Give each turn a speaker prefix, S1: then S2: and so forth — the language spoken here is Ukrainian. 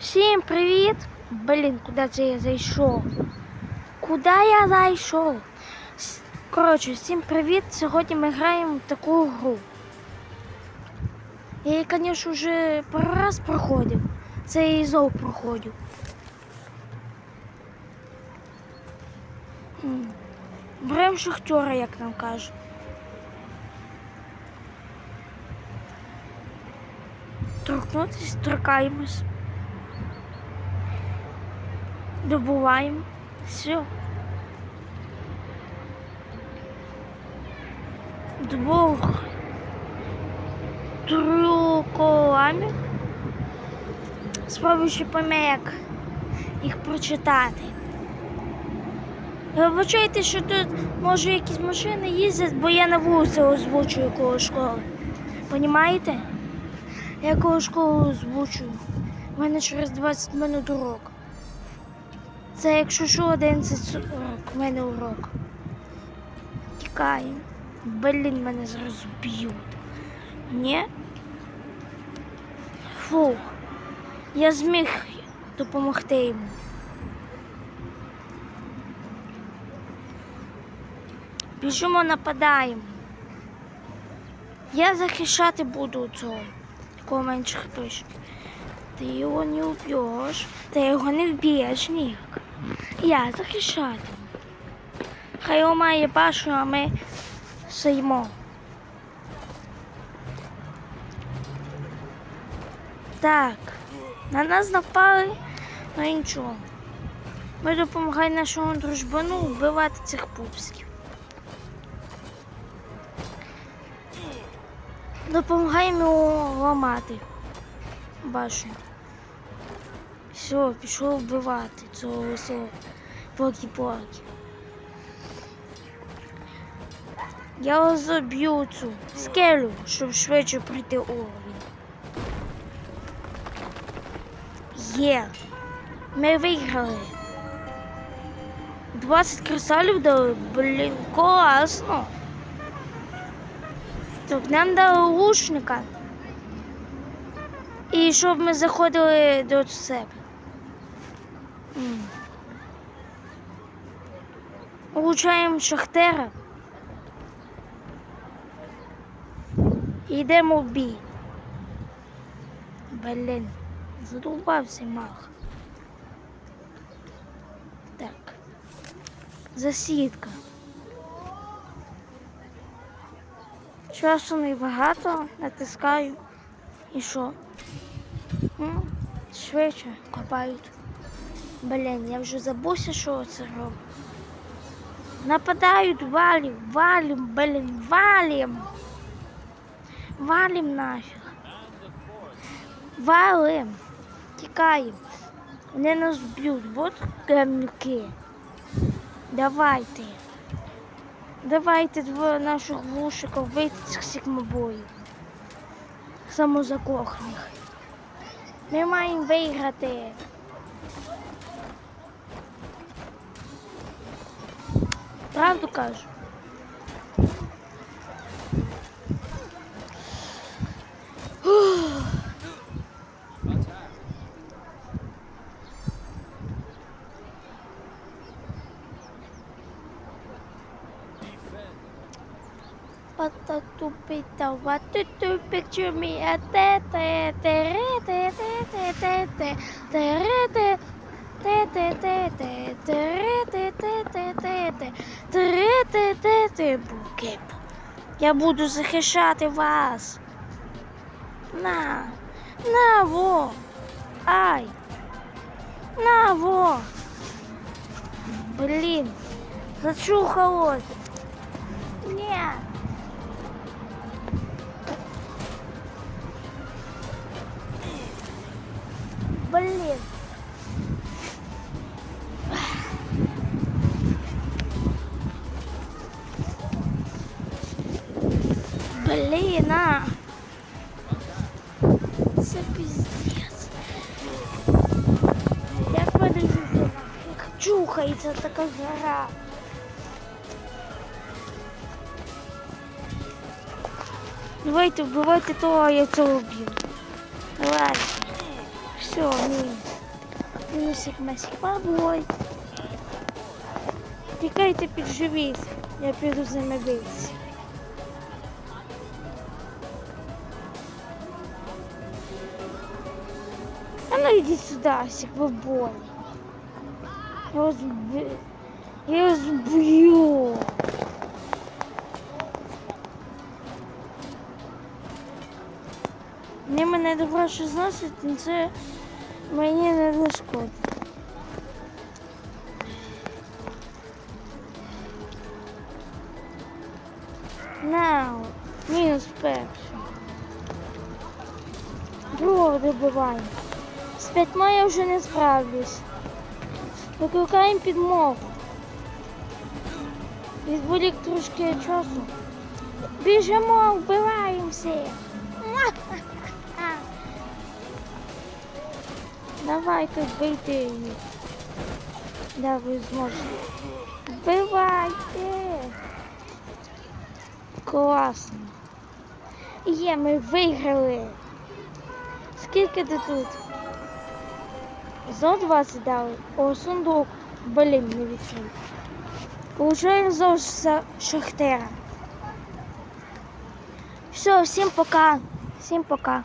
S1: Всім привіт! Блін, куди це я зайшов? Куди я зайшов? Коротше, всім привіт! Сьогодні ми граємо в таку гру. Я її, звісно, вже пару раз проходив. Це я і зов проходив. Беремо шахтера, як нам кажуть. Торкнутися, торкаємось. Добуваємо. Все. Двох трюколами. Спробую ще пом'як їх прочитати. Ви Вибачайте, що тут може якісь машини їздять, бо я на вулиці озвучую коло школи. Понімаєте? Я коло школи озвучую. У мене через 20 минут урок. Це якщо що 11 у мене урок. Тікаємо. Блін, мене зараз б'ють. Ні? Фух. Я зміг допомогти йому. Біжимо, нападаємо. Я захищати буду цього. Такого менших точок. Ти його не вб'єш. Ти його не вб'єш ніяк. Я захищати. Хай його має башу, а ми стоїмо. Так, на нас напали, ну нічого. Ми допомагаємо нашому дружбану вбивати цих пупсиків. Допомагаємо ламати башню. Все, пішов вбивати цього лисого покі-покі. Я заб'ю цю скелю, щоб швидше прийти уровень. Є. Ми виграли. 20 кресалів дали, блін, класно. Так, нам дали лучника. І щоб ми заходили до себе. М. Улучшаємо шахтера. І йдемо в бій. Блін, задовбався мах. Так. Засідка. Часу небагато, натискаю. І що? Швидше копають. Блін, я вже забувся, що це робить. Нападають, валім, валім, блін, валім. Валім нафіг. Валим. Тікаємо. Вони нас б'ють, от гамнюки. Давайте. Давайте двоє наших глушиків вийти з цих. Самозакоханих. Ми маємо виграти. Правду кажу. Patatu pita what to do picture me at te te te te te te te re te te te Букеп. Я буду захищати вас. На, на во. Ай. На во. Блін. Зачухалось. Нет. Блин. Блин, а. Це пиздец. Як подивіться, як чухається така гора. Давайте вбивайте того, а я цього вб'ю. Давай. Все, ні. Мінусик Месик бабой. Тікайте під живіт. Я піду з ними битися. Иди сюда, сикбобой. Я вас. Я вас убью. Мені мене добре, що зносить, але це мені не зашкодить. На, мінус перший. Другого добиваємо. П'ятьма я вже не справлюсь. Викликаємо підмогу. Відволік трошки часу. Біжимо, вбиваємо всіх. Давайте вбийте її. Да, ви зможете. Вбивайте. Класно. Є, ми виграли. Скільки ти тут? Зо 20 дали. О, сундук. Блін, не відкрив. Получаю зо за Шахтера. Все, всім пока. Всім пока.